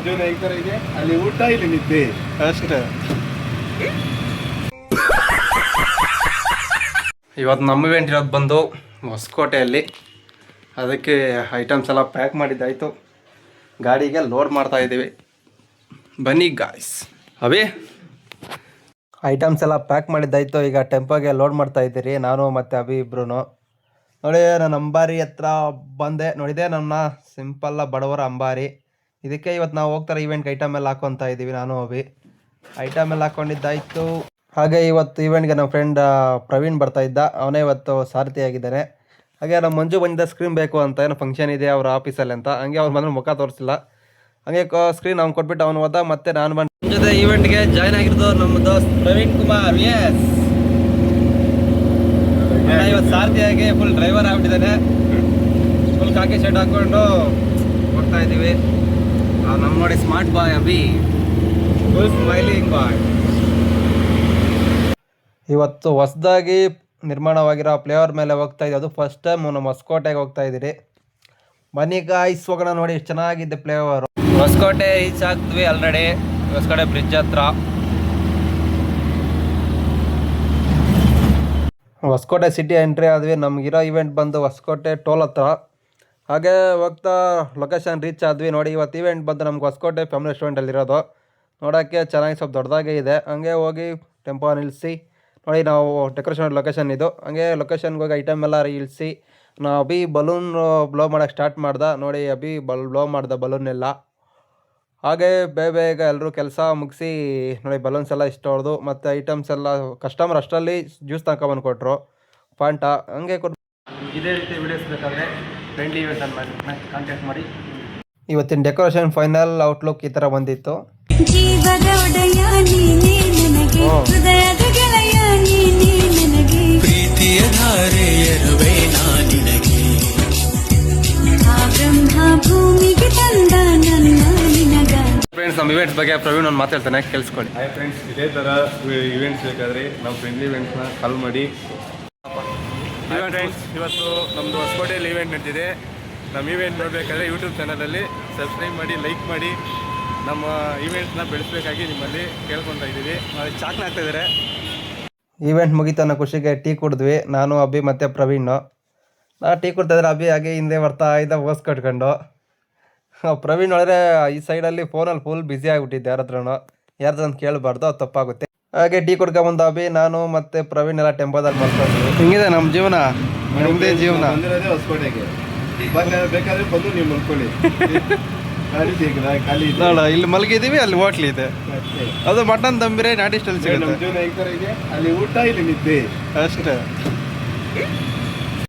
ಅಲ್ಲಿ ಊಟ ಇಲ್ಲಿ ನಿದ್ದೆ. ಅಷ್ಟೇ. ಇವತ್ತು ನಮ್ಮ ಇವೆಂಟ್ ಇರೋದು ಬಂದು ಹೊಸಕೋಟೆಯಲ್ಲಿ. ಅದಕ್ಕೆ ಐಟಮ್ಸ್ ಎಲ್ಲ ಪ್ಯಾಕ್ ಮಾಡಿದ್ದಾಯಿತು. ಗಾಡಿಗೆ ಲೋಡ್ ಮಾಡ್ತಾ ಇದ್ದೀವಿ. ಬನ್ನಿ ಗಾಯ್ಸ್ ಅವೇ ಐಟಮ್ಸ್ ಎಲ್ಲ ಪ್ಯಾಕ್ ಮಾಡಿದ್ದಾಯಿತು. ಈಗ ಟೆಂಪೋಗೆ ಲೋಡ್ ಮಾಡ್ತಾ ಇದ್ದೀರಿ. ನಾನು ಮತ್ತು ಅಭಿ ಇಬ್ರು ನೋಡಿ ನಾನು ಅಂಬಾರಿ ಹತ್ರ ಬಂದೆ. ನೋಡಿದೆ ನನ್ನ ಸಿಂಪಲ್ಲ ಬಡವರ ಅಂಬಾರಿ. ಇದಕ್ಕೆ ಇವತ್ತು ನಾವು ಹೋಗ್ತಾರೆ ಇವೆಂಟ್ಗೆ ಐಟಮ್ ಎಲ್ಲ ಹಾಕೊತಾ ಇದ್ದೀವಿ ನಾನು, ಅಭಿ. ಐಟಮ್ ಎಲ್ಲ ಹಾಕೊಂಡಿದ್ದಾಯಿತು. ಹಾಗೆ ಇವತ್ತು ಇವೆಂಟ್ಗೆ ನಮ್ಮ ಫ್ರೆಂಡ್ ಪ್ರವೀಣ್ ಬರ್ತಾ ಇದ್ದ. ಅವನೇ ಇವತ್ತು ಸಾರಥಿ ಆಗಿದ್ದಾನೆ. ಹಾಗೆ ನಮ್ಮ ಮಂಜು ಬಂದಿದ್ದ ಸ್ಕ್ರೀನ್ ಬೇಕು ಅಂತ, ಏನೋ ಫಂಕ್ಷನ್ ಇದೆ ಅವ್ರ ಆಫೀಸಲ್ಲಿ ಅಂತ. ಹಂಗೆ ಅವ್ರು ಬಂದ್ರೆ ಮುಖ ತೋರಿಸಿಲ್ಲ. ಹಂಗೆ ಸ್ಕ್ರೀನ್ ಅವ್ನು ಕೊಟ್ಬಿಟ್ಟು ಅವ್ನು ಹೋದ, ಮತ್ತೆ ನಾನು ಬಂದು ಜೊತೆ ಇವೆಂಟ್ಗೆ ಜಾಯ್ನ್ ಆಗಿರೋದು ನಮ್ಮ ದೋಸ್ತ್ ಪ್ರವೀಣ್ ಕುಮಾರ್. ಎಸ್ ಇವತ್ತು ಸಾರಥಿಯಾಗಿ ಫುಲ್ ಡ್ರೈವರ್ ಆಗ್ಬಿಟ್ಟಿದ್ದಾನೆ. ಫುಲ್ ಕಾಕಿ ಶರ್ಟ್ ಹಾಕೊಂಡು ಹೋಗ್ತಾ ಇದ್ದೀವಿ. ನಮ್ಮ ನೋಡಿ smart boy Abhi. Full smiling boy ಇವತ್ತು ಹೊಸದಾಗಿ ನಿರ್ಮಾಣವಾಗಿರೋ ಫ್ಲೇವರ್ ಮೇಲೆ ಹೋಗ್ತಾ ಇದೆ. ಅದು ಫಸ್ಟ್ ಟೈಮ್ ನಮ್ಮ ಹೊಸಕೋಟೆಗೆ ಹೋಗ್ತಾ ಇದ್ದೀರಿ. ಬನ್ನಿ ಗಾಯ್ಸ್ ಹೋಗೋಣ ನೋಡಿ ಎಷ್ಟು ಚೆನ್ನಾಗಿದೆ ಫ್ಲೇವರ್ ಹೊಸಕೋಟೆ ಈಚ್ ಆಗ್ತೀವಿ ಆಲ್ರೆಡಿ ಹೊಸಕೋಟೆ ಬ್ರಿಡ್ಜ್ ಹತ್ರ. ಹೊಸಕೋಟೆ ಸಿಟಿ ಎಂಟ್ರಿ ಆದ್ವಿ. ನಮಗಿರೋ ಇವೆಂಟ್ ಬಂದು ಹೊಸಕೋಟೆ ಟೋಲ್ ಹತ್ರ. ಹಾಗೆ ಹೋಗ್ತಾ ಲೊಕೇಶನ್ ರೀಚ್ ಆದ್ವಿ ನೋಡಿ, ಇವತ್ತು ಇವೆಂಟ್ ಬಂದು ನಮ್ಗೆ ಹೊಸಕೋಟೆ ಫ್ಯಾಮಿಲಿ ರೆಸ್ಟೋರೆಂಟಲ್ಲಿ ಇರೋದು. ನೋಡೋಕ್ಕೆ ಚೆನ್ನಾಗಿ ಸ್ವಲ್ಪ ದೊಡ್ಡದಾಗೇ ಇದೆ. ಹಂಗೆ ಹೋಗಿ ಟೆಂಪೋ ನಿಲ್ಲಿಸಿ ನೋಡಿ ನಾವು ಡೆಕೋರೇಷನ್ ಲೊಕೇಶನ್ ಇದು. ಹಂಗೆ ಲೊಕೇಶನ್ಗೆ ಹೋಗಿ ಐಟಮ್ ಎಲ್ಲ ಇಳಿಸಿ ನಾವು ಅಭಿ ಬಲೂನ್ ಬ್ಲೋ ಮಾಡೋಕ್ಕೆ ಸ್ಟಾರ್ಟ್ ಮಾಡ್ದೆ. ನೋಡಿ ಅಭಿ ಬಲ್ ಬ್ಲೋ ಮಾಡ್ದೆ ಬಲೂನ್ ಎಲ್ಲ. ಹಾಗೆ ಬೇಗ ಬೇಗ ಎಲ್ಲರೂ ಕೆಲಸ ಮುಗಿಸಿ, ನೋಡಿ ಬಲೂನ್ಸ್ ಎಲ್ಲ ಇಷ್ಟ ಹೊಡೆದು ಮತ್ತು ಐಟಮ್ಸ್ ಎಲ್ಲ ಕಸ್ಟಮರ್ ಅಷ್ಟರಲ್ಲಿ ಜ್ಯೂಸ್ ತಗೊಂಬಂದು ಕೊಟ್ಟರು ಪಾಂಟ, ಹಂಗೆ ಕೊಟ್ಟು ಇದೇ ರೀತಿ ವಿಡಿಯೋಸ್ ಬೇಕಾದರೆ ಫ್ರೆಂಡ್ಲಿ ಇವೆಂಟ್ ಮಾಡಿ ಕಾಂಟ್ಯಾಕ್ಟ್ ಮಾಡಿ. ಇವತ್ತಿನ ಡೆಕೋರೇಷನ್ ಫೈನಲ್ ಔಟ್ಲುಕ್ ಈ ಥರ ಬಂದಿತ್ತು. ನಾನಿನಗೆ ಆ ಬ್ರಹ್ಮ ಭೂಮಿಗೆ ತಂದ ನನ್ನ ನಿನಗ. ಫ್ರೆಂಡ್ಸ್ ನಮ್ಮ ಇವೆಂಟ್ಸ್ ಬಗ್ಗೆ ಪ್ರವೀಣ್ ಒಂದು ಮಾತಾಡ್ತಾನೆ ಕೇಳಿಸ್ಕೊಳ್ಳಿ. ಹಾಯ್ ಫ್ರೆಂಡ್ಸ್ ಇದೇ ಥರ ಇವೆಂಟ್ಸ್ ಬೇಕಾದರೆ ನಾವು ಫ್ರೆಂಡ್ಲಿ ಇವೆಂಟ್ಸ್ನ ಕಾಲ್ ಮಾಡಿ ಫ್ರೆಂಡ್ಸ್ ಇವತ್ತು ನಮ್ಮದು ಹೊಸಕೋಟೆಯಲ್ಲಿ ಈವೆಂಟ್ ನಡೆದಿದೆ. ನಮ್ಮ ಇವೆಂಟ್ ನೋಡಬೇಕಾದ್ರೆ ಯೂಟ್ಯೂಬ್ ಚಾನಲಲ್ಲಿ ಸಬ್ಸ್ಕ್ರೈಬ್ ಮಾಡಿ ಲೈಕ್ ಮಾಡಿ ನಮ್ಮ ಈವೆಂಟ್ನ ಬೆಳೆಸಬೇಕಾಗಿ ನಿಮ್ಮಲ್ಲಿ ಕೇಳ್ಕೊತಾ ಇದ್ದೀವಿ. ನಾವು ಚಾಕ್ನ ಹಾಕ್ತಿದ್ದಾರೆ ಈವೆಂಟ್ ಮುಗೀತು ಅನ್ನೋ ಖುಷಿಗೆ ಟೀ ಕುಡಿದ್ವಿ. ನಾನು ಅಭಿ ಮತ್ತು ಪ್ರವೀಣ್. ನಾ ಟೀ ಕುಡ್ತಿದ್ರೆ ಅಭಿ ಹಾಗೆ ಹಿಂದೆ ಬರ್ತಾ ಇದ್ದ ಓಸ್ ಕಟ್ಕೊಂಡು. ಪ್ರವೀಣ್ ಒಳಗೆ ಈ ಸೈಡಲ್ಲಿ ಫೋನಲ್ಲಿ ಫುಲ್ ಬ್ಯುಸಿ ಆಗಿಬಿಟ್ಟಿದ್ದೆ ಯಾರ ಹತ್ರನೂ. ಯಾರ್ದು ಅಂತ ಕೇಳಬಾರ್ದು ಅದು ತಪ್ಪಾಗುತ್ತೆ. ಹಾಗೆ ಟೀ ಕುಡ್ಕೊಂಬಂದು ಅಭಿ ನಾನು ಮತ್ತೆ ಪ್ರವೀಣ್ ಎಲ್ಲ ಟೆಂಪೋದಲ್ಲಿ ಮಾಡ್ಕೊಂಡು ಹಿಂಗಿದೆ ನಮ್ಮ ಜೀವನ? ನಿಮ್ಮದೇ ಜೀವನ? ಬಂದಿರೋದೇ ಹೊಸಕೋಟೆಗೆ. ಬೇಕಾದ್ರೆ ಬೇಕಾದ್ರೆ ಬಂದು ನೀವು ಮಲ್ಕೊಳ್ಳಿ. ಗಾಡಿ ಸಿಗಲ್ಲ ಖಾಲಿ ಇದೆ. ನೋಡ ಇಲ್ಲಿ ಮಲಗಿದೀವಿ ಅಲ್ಲಿ ಹೋಟ್ಲ್ ಇದೆ. ಅಷ್ಟೇ. ಅದು ಮಟನ್ ತಂಬಿರೆ ನಾಟಿ ಸ್ಟೈಲ್ ನಮ್ಮ ಸಿಗುತ್ತೆ. ಜೀವನ ಇದೆ? ಅಲ್ಲಿ ಊಟ ಇಲ್ಲಿ ನಿದ್ದೆ. ಅಷ್ಟೇ.